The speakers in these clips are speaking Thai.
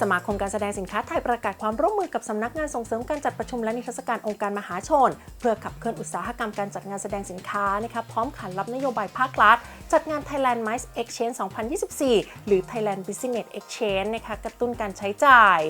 สมาคมการแสดงสินค้าไทยประกาศความร่วมมือกับสำนักงานส่งเสริมการจัดประชุมและนิทรรศการองค์การมหาชน เพื่อขับเคลื่อนอุตสาหกรรมการจัดงานแสดงสินค้านะคะพร้อมขันรับนโยบายภาครัฐ จัดงาน Thailand Mice Exchange 2024 หรือ Thailand Business Exchange นะคะกระตุ้นการใช้จ่าย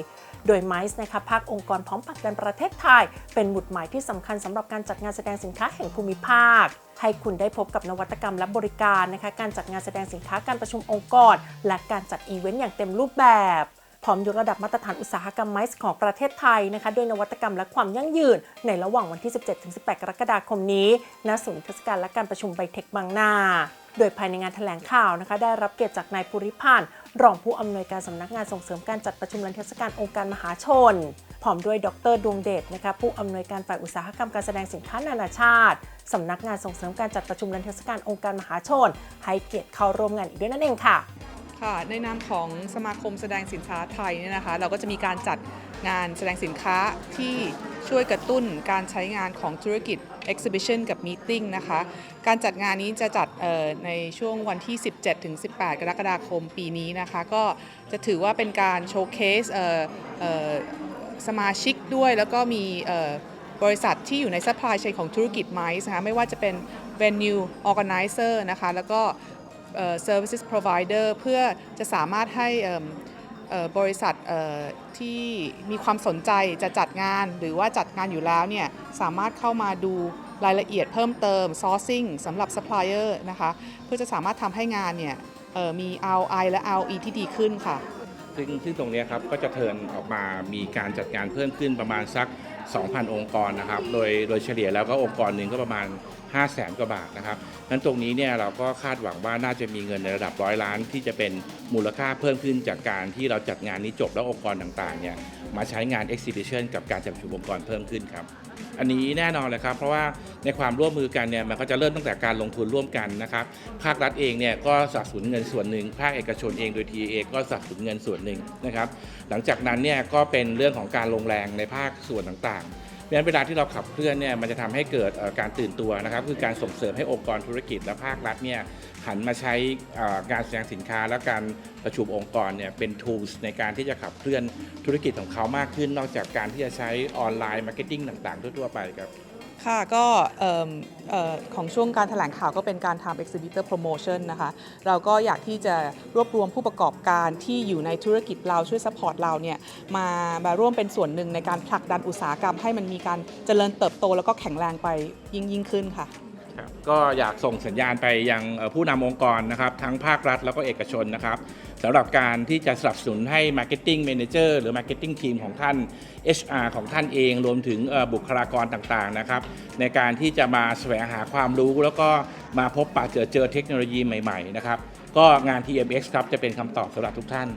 โดย MICE นะคะภาคองค์กรพร้อมผลักดันประเทศไทย เป็นหมุดหมายที่สำคัญสำหรับการจัดงานแสดงสินค้าแห่งภูมิภาค ให้คุณได้พบกับนวัตกรรมและบริการนะคะการจัดงานแสดงสินค้าการประชุมองค์กร และการจัดอีเวนต์อย่างเต็มรูปแบบ ร้อมยกระดับมาตรฐานอุตสาหกรรมไมซ์ของประเทศไทยนะคะด้วยนวัตกรรมและความยั่งยืน ในระหว่างวันที่ 17-18 กรกฎาคมนี้ณศูนย์เทศกาลและการประชุมไบเทคบางนาโดยภายในงานแถลงข่าวนะคะได้รับเกียรติจากนายภูริพันธ์รองผู้อำนวยการสำนักงานส่งเสริมการจัดประชุมและเทศกาลองค์การมหาชน พร้อมด้วยดรดวงเดชนะคะผู้อำนวยการฝ่ายอุตสาหกรรมการแสดงสินค้านานาชาติสำนักงานส่งเสริมการจัดประชุมและเทศกาลองค์การมหาชน ให้เกียรติเข้าร่วมงานอีกด้วยนั่นเองค่ะ ค่ะในนามของสมาคมแสดงสินค้าไทยเนี่ยนะคะ เราก็จะมีการจัดงานแสดงสินค้าที่ช่วยกระตุ้นการใช้งานของธุรกิจ Exhibition กับ Meeting นะคะ การจัดงานนี้จะจัดในช่วงวันที่ 17-18 กรกฎาคมปีนี้นะคะ ก็จะถือว่าเป็นการโชว์เคสสมาชิกด้วยแล้วก็มีบริษัทที่อยู่ใน supply chain ของธุรกิจไมซ์นะคะไม่ว่าจะเป็น venue organizer นะคะ แล้วก็ services provider เพื่อจะสามารถให้เอ่อบริษัทเอ่อที่มีความสนใจจะจัดงานหรือว่าจัดงานอยู่แล้วเนี่ยสามารถเข้ามาดูรายละเอียดเพิ่มเติม sourcing สำหรับ supplier นะคะ เพื่อจะสามารถทำให้งานเนี่ยเอ่อมี ROI และ ROE ที่ดีขึ้นค่ะ ซึ่งซึ่งตรงนี้ครับก็จะเทินออกมามีการจัดการเพิ่มขึ้นประมาณสัก 2,000 องค์กรนะครับ โดยโดยเฉลี่ยแล้วก็องค์กรหนึ่งก็ประมาณ 5 0 0แสนกว่าบาทนะครับนั้นตรงนี้เนี่ยเราก็คาดหวังว่าน่าจะมีเงินในระดับร้อยล้าน ที่จะเป็นมูลค่าเพิ่มขึ้นจากการที่เราจัดงานนี้จบแล้วองค์กรต่างๆเนี่ยมาใช้งาน exhibition กับการจัดประชุมองค์กรเพิ่มขึ้นครับ อันนี้แน่นอนเลยครับ เพราะว่าในความร่วมมือกันเนี่ยมันก็จะเริ่มตั้งแต่การลงทุนร่วมกันนะครับ ภาครัฐเองเนี่ยก็สนับสนุนเงินส่วนหนึ่ง ภาคเอกชนเองโดย TA ก็สนับสนุนเงินส่วนหนึ่งนะครับ หลังจากนั้นเนี่ยก็เป็นเรื่องของการลงแรงในภาคส่วนต่างๆ เพราะฉะนั้นเวลาที่เราขับเคลื่อนเนี่ยมันจะทำให้เกิดการตื่นตัวนะครับคือการส่งเสริมให้องค์กรธุรกิจและภาครัฐเนี่ยหันมาใช้การแสดงสินค้าและการประชุมองค์กรเนี่ยเป็น tools ในการที่จะขับเคลื่อนธุรกิจของเขามากขึ้น นอกจากการที่จะใช้ออนไลน์มาร์เก็ตติ้งต่างๆ ทั่วๆไปครับ ค่ะก็ของช่วงการถแถลงข่าวก็เป็นการทำ exhibitor promotion นะคะ เราก็อยากที่จะรวบรวมผู้ประกอบการที่อยู่ในธุรกิจเราช่วย support เราเนี่ยมามาร่วมเป็นส่วนหนึ่งในการผลักดันอุตสาหกรรมให้มันมีการเจริญเติบโตแล้วก็แข็งแรงไปยิ่งยิ่งขึ้นค่ะครับก็อยากส่งสัญญาณไปยังผู้นำองค์กรนะครับทั้งภาครัฐแล้วก็เอกชนนะครับ สำหรับการที่จะสนับสนุนให้ Marketing Manager หรือ Marketing Team ของท่าน HR ของท่านเองรวมถึงบุคลากรต่างๆนะครับในการที่จะมาแสวงหาความรู้ แล้วก็มาพบปะเจอเจอเทคโนโลยีใหม่ๆนะครับก็งาน TMX ครับจะเป็นคำตอบสำหรับทุกท่าน